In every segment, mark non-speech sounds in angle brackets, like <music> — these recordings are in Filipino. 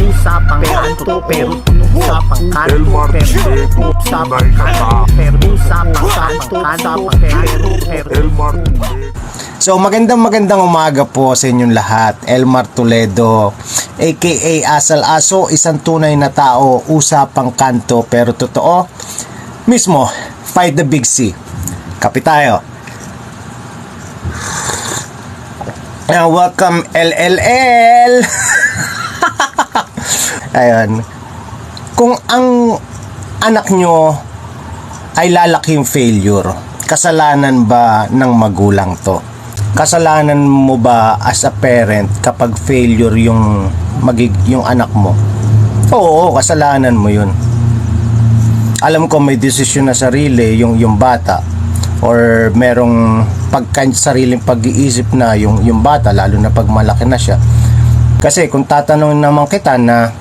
Usapang kanto pero Usapang kanto Elmar pero Chinedo, Usapang tunay na kanto pero Usapang kanto kanto pero pero. So magandang magandang umaga po sa inyong lahat. Elmar Toledo aka Asal Aso, isang tunay na tao, usapang kanto pero totoo. Mismo, fight the big C. Kapi tayo. Uh, welcome LLL. <laughs> Ayun. Kung ang anak nyo ay lalaking failure, kasalanan ba ng magulang to? Kasalanan mo ba as a parent kapag failure yung magig yung anak mo? Oo, kasalanan mo yun. Alam ko may desisyon na sarili yung yung bata or merong pagka sariling pag-iisip na yung yung bata lalo na pag malaki na siya. Kasi kung tatanungin naman kita na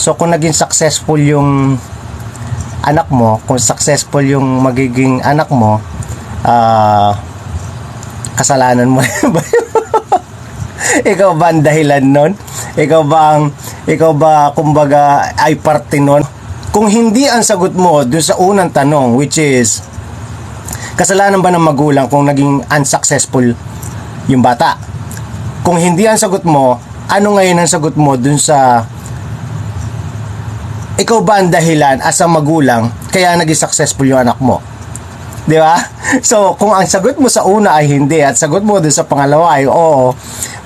so kung naging successful yung anak mo, kung successful yung magiging anak mo, ah kasalanan mo <laughs> ba? ikaw ba ang dahilan nun? Ikaw ba ang, ikaw ba kumbaga ay parte nun? Kung hindi ang sagot mo dun sa unang tanong which is kasalanan ba ng magulang kung naging unsuccessful yung bata? Kung hindi ang sagot mo, ano ngayon ang sagot mo dun sa ikaw ba ang dahilan as a magulang kaya naging successful yung anak mo? Di ba? <laughs> So, kung ang sagot mo sa una ay hindi at sagot mo dun sa pangalawa ay oo,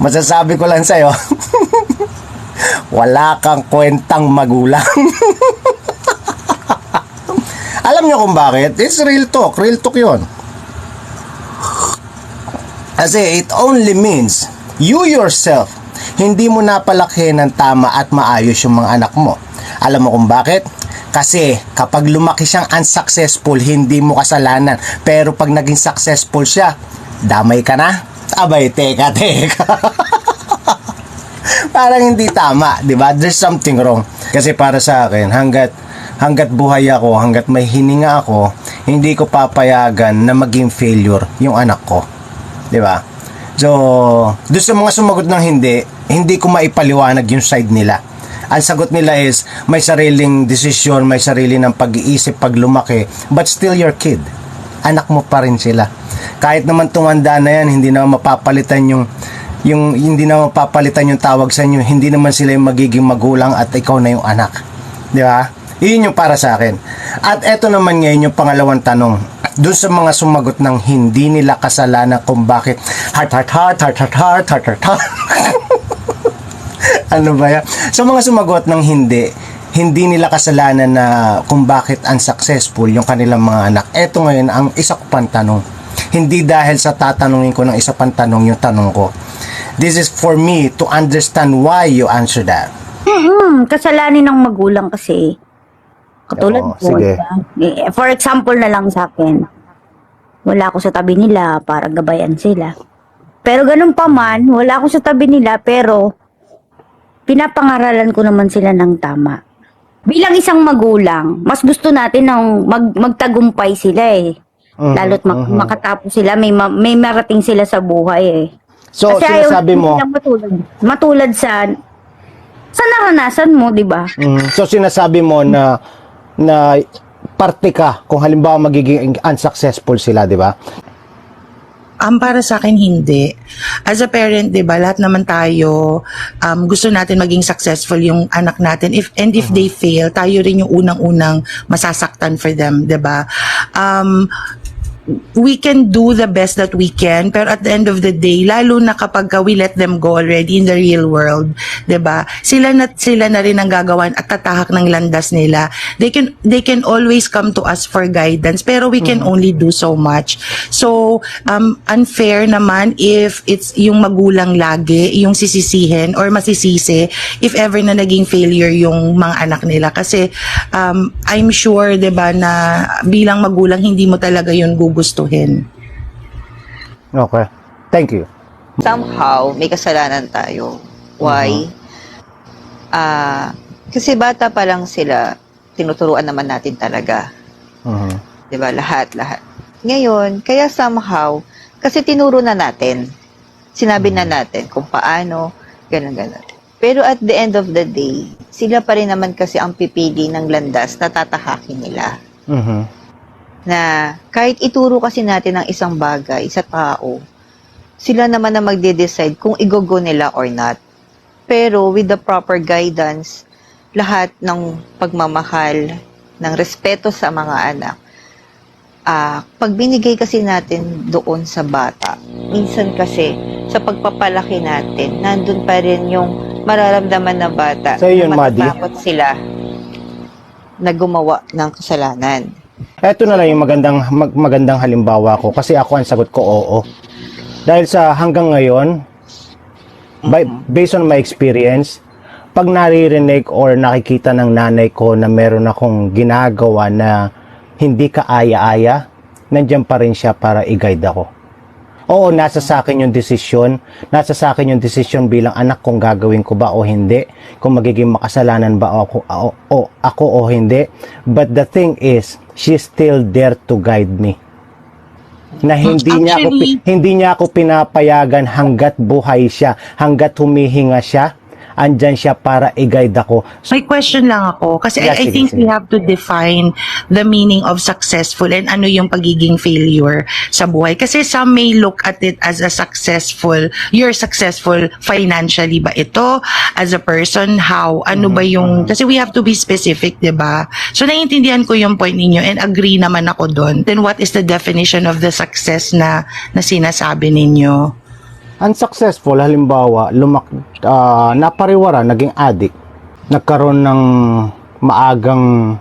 masasabi ko lang sa'yo, <laughs> wala kang kwentang magulang. <laughs> Alam niyo kung bakit? It's real talk. Real talk yon. Kasi it only means you yourself hindi mo napalaki ng tama at maayos yung mga anak mo. Alam mo kung bakit? Kasi kapag lumaki siyang unsuccessful, hindi mo kasalanan. Pero pag naging successful siya, damay ka na. Abay, teka, teka. <laughs> Parang hindi tama, 'di ba? There's something wrong. Kasi para sa akin, hanggat hanggat buhay ako, hanggat may hininga ako, hindi ko papayagan na maging failure yung anak ko. 'Di ba? So, doon sa mga sumagot ng hindi, hindi ko maipaliwanag yung side nila. Ang sagot nila is, may sariling desisyon, may sarili ng pag-iisip pag lumaki, but still your kid. Anak mo pa rin sila. Kahit naman tumanda na yan, hindi na mapapalitan yung yung hindi na mapapalitan yung tawag sa inyo, hindi naman sila yung magiging magulang at ikaw na yung anak. Di ba? Yun yung para sa akin. At eto naman ngayon yung pangalawang tanong. Doon sa mga sumagot ng hindi nila kasalanan kung bakit heart, heart, heart, heart, heart, heart, heart, heart, heart. <laughs> ano ba yan? Sa mga sumagot ng hindi, hindi nila kasalanan na kung bakit unsuccessful yung kanilang mga anak. Eto ngayon ang isa ko pang tanong. Hindi dahil sa tatanungin ko ng isa pang tanong yung tanong ko. This is for me to understand why you answer that. Hmm, kasalanan ng magulang kasi. Katulad Oo, ko. sige. diba? For example na lang sa akin. Wala ako sa tabi nila para gabayan sila. Pero ganun pa man, wala ako sa tabi nila pero pinapangaralan ko naman sila ng tama. Bilang isang magulang, mas gusto natin ng mag, magtagumpay sila eh. Mhm, Lalo't mak- mhm. makatapos sila, may, ma- may marating sila sa buhay eh. So, ayaw sinasabi natin mo, silang matulad, matulad sa sa naranasan mo, di ba? Mm, so sinasabi mo na na parte ka kung halimbawa magiging unsuccessful sila, di ba? Um, para sa akin, hindi. As a parent, di ba, lahat naman tayo, um, gusto natin maging successful yung anak natin. If, and if they fail, tayo rin yung unang-unang masasaktan for them, di ba? Um, we can do the best that we can pero at the end of the day lalo na kapag ka we let them go already in the real world 'di ba? Sila na sila na rin ang gagawan at tatahak ng landas nila. They can they can always come to us for guidance pero we can only do so much. So um unfair naman if it's yung magulang lagi yung sisisihin or masisisi if ever na naging failure yung mga anak nila. Kasi um I'm sure 'di ba na bilang magulang hindi mo talaga yun gugustuhin Okay. Thank you. somehow may kasalanan tayo. Why? Ah, kasi bata pa lang sila, tinuturuan naman natin talaga. Mhm. 'Di ba? Lahat, lahat. Ngayon, kaya somehow kasi tinuro na natin. Sinabi na natin kung paano, ganun ganun. Pero at the end of the day, sila pa rin naman kasi ang pipili ng landas na tatahakin nila. Mhm. Na kahit ituro kasi natin ang isang bagay sa tao, sila naman na magde-decide kung igogo nila or not. Pero with the proper guidance, lahat ng pagmamahal, ng respeto sa mga anak, ah pag binigay kasi natin doon sa bata, minsan kasi sa pagpapalaki natin, nandun pa rin yung mararamdaman ng bata So, yun, na matatakot sila na gumawa ng kasalanan. Eto na lang yung magandang mag- magandang halimbawa ko kasi ako ang sagot ko oo. Dahil sa hanggang ngayon by, based on my experience, pag naririnig or nakikita ng nanay ko na meron akong ginagawa na hindi ka aya-aya, nandiyan pa rin siya para i-guide ako. Oo, nasa sa akin yung desisyon. Nasa sa akin yung desisyon bilang anak kung gagawin ko ba o hindi. Kung magiging makasalanan ba ako o, o ako o hindi. But the thing is, she's still there to guide me. Na hindi niya ako hindi niya ako pinapayagan hanggat buhay siya, hanggat humihinga siya, andyan siya para i-guide ako. May question lang ako kasi Yeah, I, I sige, think sige. we have to define the meaning of successful and ano yung pagiging failure sa buhay. Kasi some may look at it as a successful, you're successful financially ba ito? As a person, how? Ano ba Mm-hmm. yung, kasi we have to be specific, di ba? So naiintindihan ko yung point ninyo and agree naman ako doon. Then what is the definition of the success na, na sinasabi ninyo? Unsuccessful, halimbawa, lumak, ah, napariwara, naging addict, nagkaroon ng maagang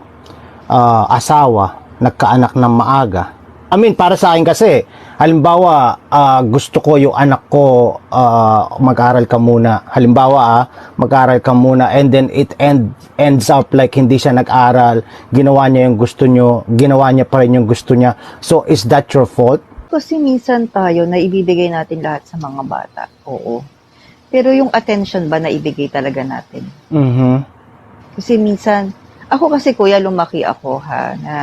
ah, asawa, nagkaanak ng maaga. I mean, para sa akin kasi, halimbawa, ah, gusto ko yung anak ko ah, mag-aral ka muna. Halimbawa, ah, mag-aral ka muna and then it end, ends up like hindi siya nag-aral, ginawa niya yung gusto niyo, ginawa niya pa rin yung gusto niya. So, is that your fault? Kasi minsan tayo na ibibigay natin lahat sa mga bata. Oo. Pero yung attention ba na ibigay talaga natin? Mhm. Kasi minsan, ako kasi kuya, lumaki ako ha, na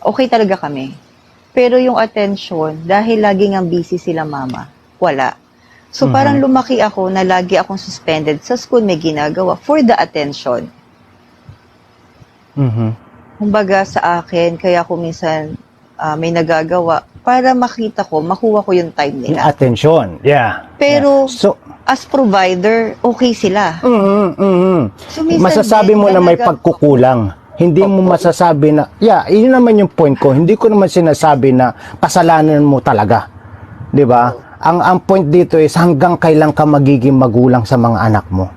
okay talaga kami. Pero yung attention, dahil laging ang busy sila mama, wala. So Mhm. parang lumaki ako na lagi akong suspended sa school, may ginagawa for the attention. Mhm. Kumbaga sa akin, kaya ako minsan ah, may nagagawa para makita ko, makuha ko yung time nila. attention. Yeah. Pero- Yeah. So, As provider, okay sila. mm, mm, So, minsan masasabi mo na may pagkukulang. Hindi mo masasabi na, yeah, yun naman yung point ko. Hindi ko naman sinasabi na kasalanan mo talaga. 'Di ba? Ang ang point dito is hanggang kailan ka magiging magulang sa mga anak mo.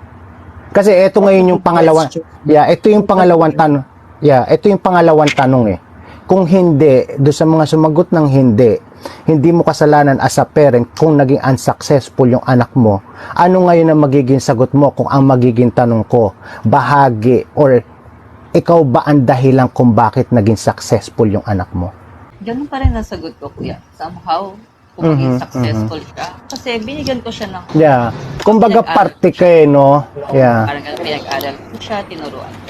Kasi ito ngayon yung pangalawang Yeah, ito yung pangalawang tanong. Yeah, ito yung pangalawang tanong eh. Kung hindi, do sa mga sumagot ng hindi, hindi mo kasalanan as a parent kung naging unsuccessful yung anak mo. Ano ngayon ang magiging sagot mo kung ang magiging tanong ko, bahagi or ikaw ba ang dahilan kung bakit naging successful yung anak mo? Ganun pa rin ang sagot ko, kuya. Somehow, kung maging successful siya. Kasi binigyan ko siya ng Yeah. Kumbaga parte ka eh, no? Yeah. parang pinag-aral ko siya, tinuruan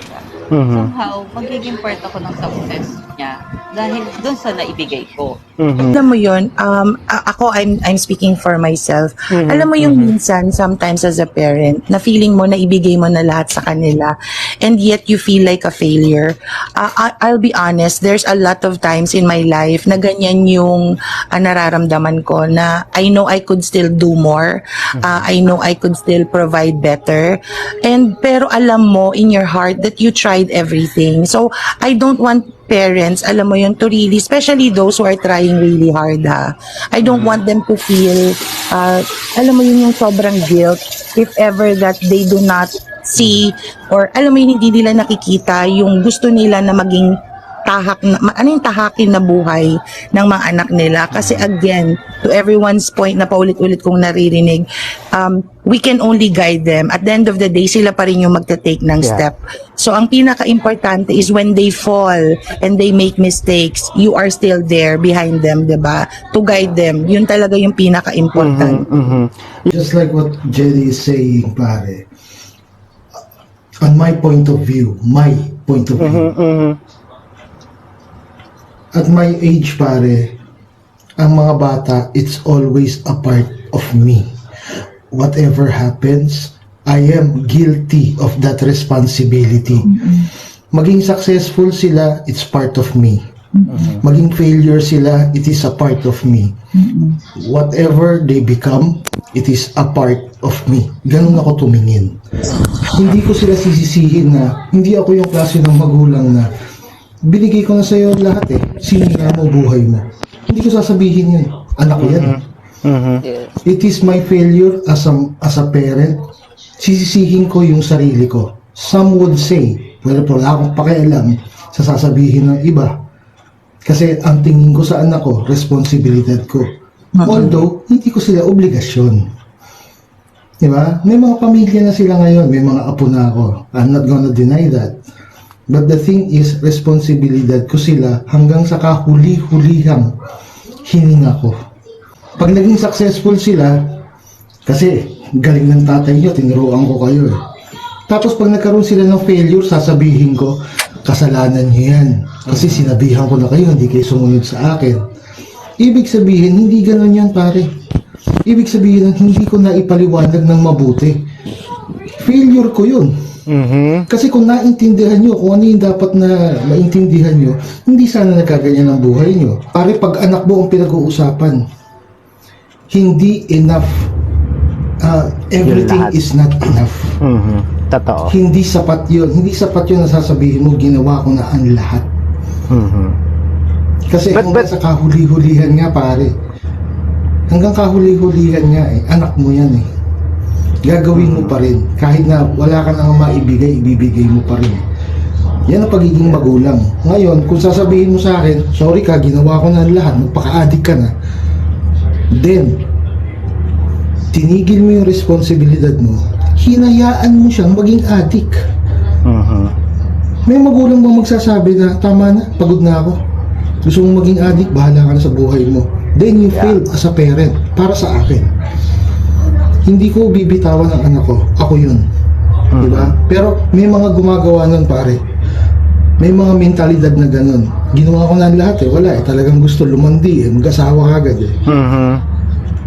Mhm. Somehow, magiging part ako ng success niya dahil doon sa naibigay ko. Mhm. Alam mo yun, um, ako, I'm, I'm speaking for myself. Mhm, Alam mo yung minsan, sometimes as a parent, na feeling mo na ibigay mo na lahat sa kanila, and yet you feel like a failure. Uh, I- I'll be honest, there's a lot of times in my life na ganyan yung uh, nararamdaman ko na I know I could still do more. Uh, I know I could still provide better. And pero alam mo in your heart that you tried everything. So I don't want parents, alam mo yun, to really, especially those who are trying really hard ha. I don't want them to feel, uh, alam mo yun yung sobrang guilt if ever that they do not see or alam mo yun, hindi nila nakikita yung gusto nila na maging tahak na, ano yung tahakin na buhay ng mga anak nila kasi again to everyone's point na paulit-ulit kong naririnig um, we can only guide them at the end of the day sila pa rin yung magta-take ng Yeah. step so ang pinaka-importante is when they fall and they make mistakes you are still there behind them 'di ba to guide them yun talaga yung pinaka-important Mhm. Just like what Jerry is saying, pare. On my point of view, my point of view, Mhm. At my age, pare, ang mga bata, it's always a part of me. Whatever happens, I am guilty of that responsibility. Maging successful sila, it's part of me. Maging failure sila, it is a part of me. Whatever they become, it is a part of me. Ganun ako tumingin. Hindi ko sila sisisihin na hindi ako yung klase ng magulang na binigay ko na sa'yo lahat eh. Sinira mo buhay mo. Hindi ko sasabihin yun. Anak ko yan. eh. It is my failure as a, as a parent. Sisisihin ko yung sarili ko. Some would say, well, wala akong pakialam sa sasabihin ng iba. Kasi ang tingin ko sa anak ko, responsibilidad ko. Although, hindi ko sila obligasyon. Di ba? May mga pamilya na sila ngayon, may mga apo na ako. I'm not gonna deny that. But the thing is, responsibilidad ko sila hanggang sa kahuli-hulihang hininga ko. Pag naging successful sila, kasi galing ng tatay niyo, tinuruan ko kayo eh. Tapos pag nagkaroon sila ng failure, sasabihin ko, kasalanan niyo yan. Kasi sinabihan ko na kayo, hindi kayo sumunod sa akin. Ibig sabihin, hindi ganun yan pare. Ibig sabihin, hindi ko na ipaliwanag ng mabuti. Failure ko yun. Mhm. Kasi kung naintindihan nyo, kung ano yung dapat na maintindihan nyo, hindi sana nagkaganyan ang buhay nyo. Pare, pag anak mo ang pinag-uusapan, hindi enough. Uh, everything is not enough. Mhm. Totoo. Hindi sapat yun. Hindi sapat yun na sasabihin mo, ginawa ko na ang lahat. Mhm. Kasi But- hanggang but- sa kahuli-hulihan nga, pare. Hanggang kahuli-hulihan nga eh. Anak mo yan eh. Gagawin mo pa rin. Kahit na wala ka nang maibigay, ibibigay mo pa rin. Yan ang pagiging magulang. Ngayon, kung sasabihin mo sa akin, sorry ka, ginawa ko na ang lahat, magpaka-addict ka na. Then, tinigil mo yung responsibilidad mo, hinayaan mo siyang maging addict. Mhm. May magulang bang magsasabi na, tama na, pagod na ako. Gusto mong maging addict, bahala ka na sa buhay mo. Then you failed as a parent, para sa akin. Hindi ko bibitawan ang anak ko. Ako yun. Di ba? Pero may mga gumagawa nun, pare. May mga mentalidad na ganun. Ginawa ko na lahat eh. Wala eh. Talagang gusto lumandi eh. Mag-asawa ka agad eh. Mhm.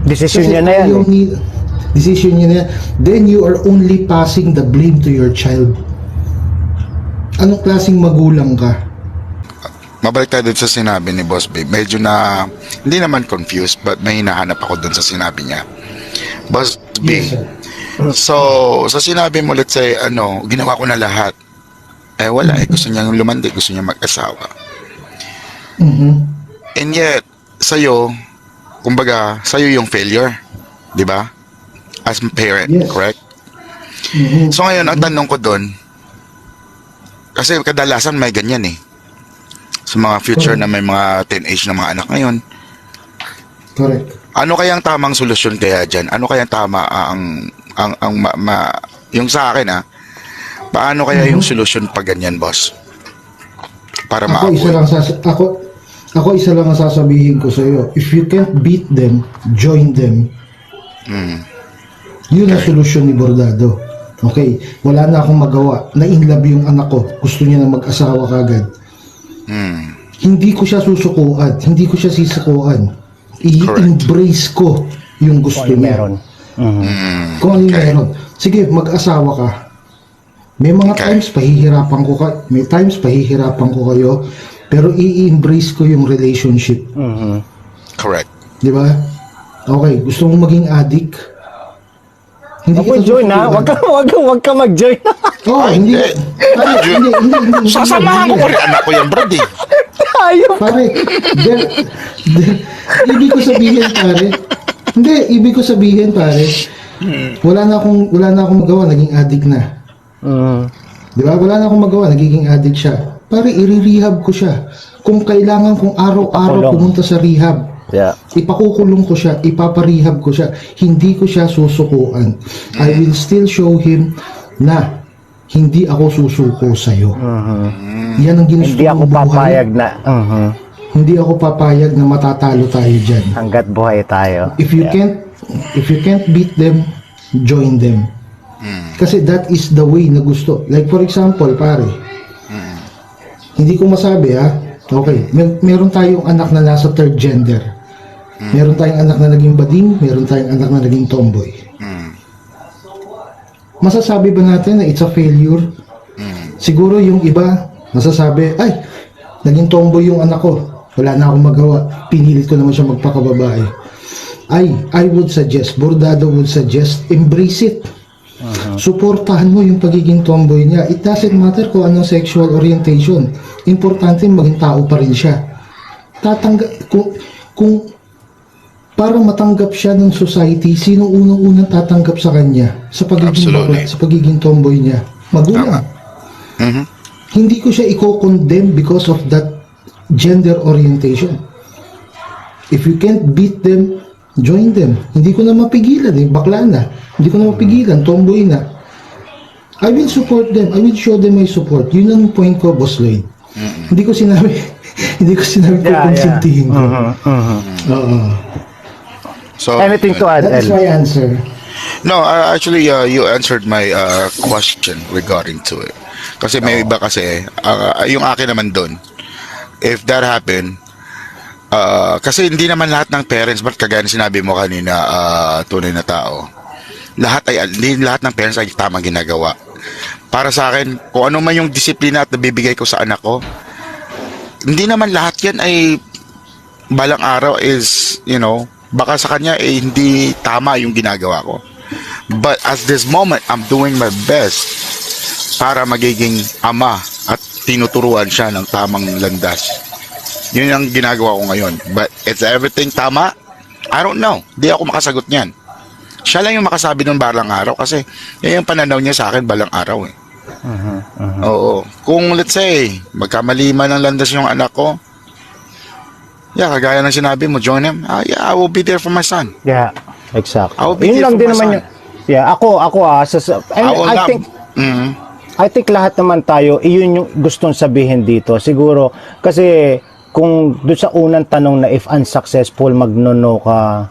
Decision niya na yan. ayaw eh. ni- decision niya na yan. Then you are only passing the blame to your child. Anong klaseng magulang ka? Mabalik tayo sa sinabi ni Boss Babe. Medyo na, hindi naman confused, but may hinahanap ako dun sa sinabi niya. Babe, Yes, so, sa sinabi mo, let's say, ano, ginawa ko na lahat. Eh, wala eh. Gusto niya lumandi, gusto niya mag-asawa. Mhm. And yet, sa'yo, kumbaga, sa'yo yung failure. Di ba? As a parent, Yes. correct? Mhm. So ngayon, ang tanong ko doon, kasi kadalasan may ganyan eh. Sa mga future na may mga teenage na mga anak ngayon, Correct. Ano kayang tamang solusyon kaya dyan? Ano kayang tama ah, ang, ang, ang ma, ma- yung sa akin ah, paano kaya yung solusyon pag ganyan, boss? Para Ako isa lang sas ako ako isa lang ang sasabihin ko sa iyo. If you can't beat them, join them. Mm. Yun ang solusyon ni Bordado. Okay, wala na akong magawa. Na in love yung anak ko. Gusto niya na mag-asawa kagad. Mm. Hindi ko siya susukuan. Hindi ko siya sisukuan. I-embrace ko yung gusto Kung ano niya. meron. Mhm. Mm. Kung ano yung Okay. meron. Sige, mag-asawa ka. May mga Okay. times pahihirapan ko ka, may times pahihirapan ko kayo, pero i-embrace ko yung relationship. Mhm. Correct. Di ba? Okay, gusto mong maging addict? Hindi Ako join ha. susukuan. Wag ka, wag ka, wag ka mag-join. Oo, <laughs> hindi. Hindi. Pare, hindi, hindi, hindi, hindi. Sasamahan ko pa rin anak ko yan, Brad eh. Pare, there, there, ibig ko sabihin, pare, hindi, ibig ko sabihin, pare, wala na akong, wala na akong magawa, naging addict na. Mhm. Di ba? Wala na akong magawa, nagiging addict siya. Pare, i-rehab ko siya. Kung kailangan kong araw-araw pumunta sa rehab, Yeah. ipakukulong ko siya, ipaparehab ko siya, hindi ko siya susukuan. I will still show him na hindi ako susuko sa'yo. Yan ang ginusto Hindi ako buhay. papayag na. Mhm. Hindi ako papayag na matatalo tayo dyan. Hanggat buhay tayo. If you can't, if you can't beat them, join them. Kasi that is the way na gusto. Like for example, pare, hindi ko masabi ha, okay, mer- meron tayong anak na nasa third gender. Meron tayong anak na naging bading, meron tayong anak na naging tomboy. Mm. masasabi ba natin na it's a failure? Siguro yung iba, masasabi, ay, naging tomboy yung anak ko. Wala na akong magawa. Pinilit ko naman siya magpakababae. Ay, I would suggest, Bordado would suggest, embrace it. Suportahan mo yung pagiging tomboy niya. It doesn't matter kung anong sexual orientation. Importante maging tao pa rin siya. Tatangga, kung, kung para matanggap siya ng society, sino unang-unang tatanggap sa kanya sa pagiging Absolutely. bakla, sa pagiging tomboy niya? Magulang. Mhm. Hindi ko siya i-condemn because of that gender orientation. If you can't beat them, join them. Hindi ko na mapigilan eh, bakla na. Hindi ko na mapigilan, tomboy na. I will support them. I will show them my support. Yun ang point ko, Boss Lloyd. Hindi ko sinabi, <laughs> hindi ko sinabi ko konsintihin ko. Mhm, mhm. Oo. So, Anything to add, That is El? my answer. No, uh, actually, uh, you answered my uh, question regarding to it. Kasi may iba kasi, uh, yung akin naman doon, if that happen, uh, kasi hindi naman lahat ng parents, but kagaya na sinabi mo kanina, uh, tunay na tao, lahat ay, hindi lahat ng parents ay tamang ginagawa. Para sa akin, kung ano man yung disiplina at nabibigay ko sa anak ko, hindi naman lahat yan ay balang araw is, you know, baka sa kanya eh hindi tama yung ginagawa ko. But at this moment, I'm doing my best para magiging ama at tinuturuan siya ng tamang landas. Yun ang ginagawa ko ngayon. But is everything tama? I don't know. Di ako makasagot niyan. Siya lang yung makasabi ng balang araw kasi yan yung pananaw niya sa akin balang araw eh. Oo. Kung let's say, magkamali man ng landas yung anak ko, yeah, kagaya ng sinabi mo, join him. Ah, yeah, I will be there for my son. Yeah, exact. I will be Yun there lang for din my naman son. yung Yeah, ako ako ah sa, sa- I, I will I love- think Mhm. I think lahat naman tayo, iyon yung gustong sabihin dito. Siguro, kasi kung doon sa unang tanong na if unsuccessful, magnono ka,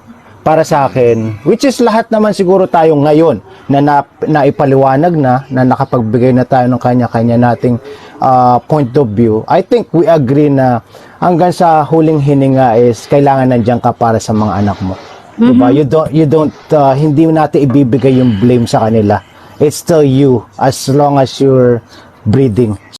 para sa akin, which is lahat naman siguro tayo ngayon na, na naipaliwanag na, na nakapagbigay na tayo ng kanya-kanya nating ah, point of view, I think we agree na hanggang sa huling hininga is kailangan nandiyan ka para sa mga anak mo. Diba? You don't, you don't, ah, hindi natin ibibigay yung blame sa kanila. It's still you as long as you're breathing.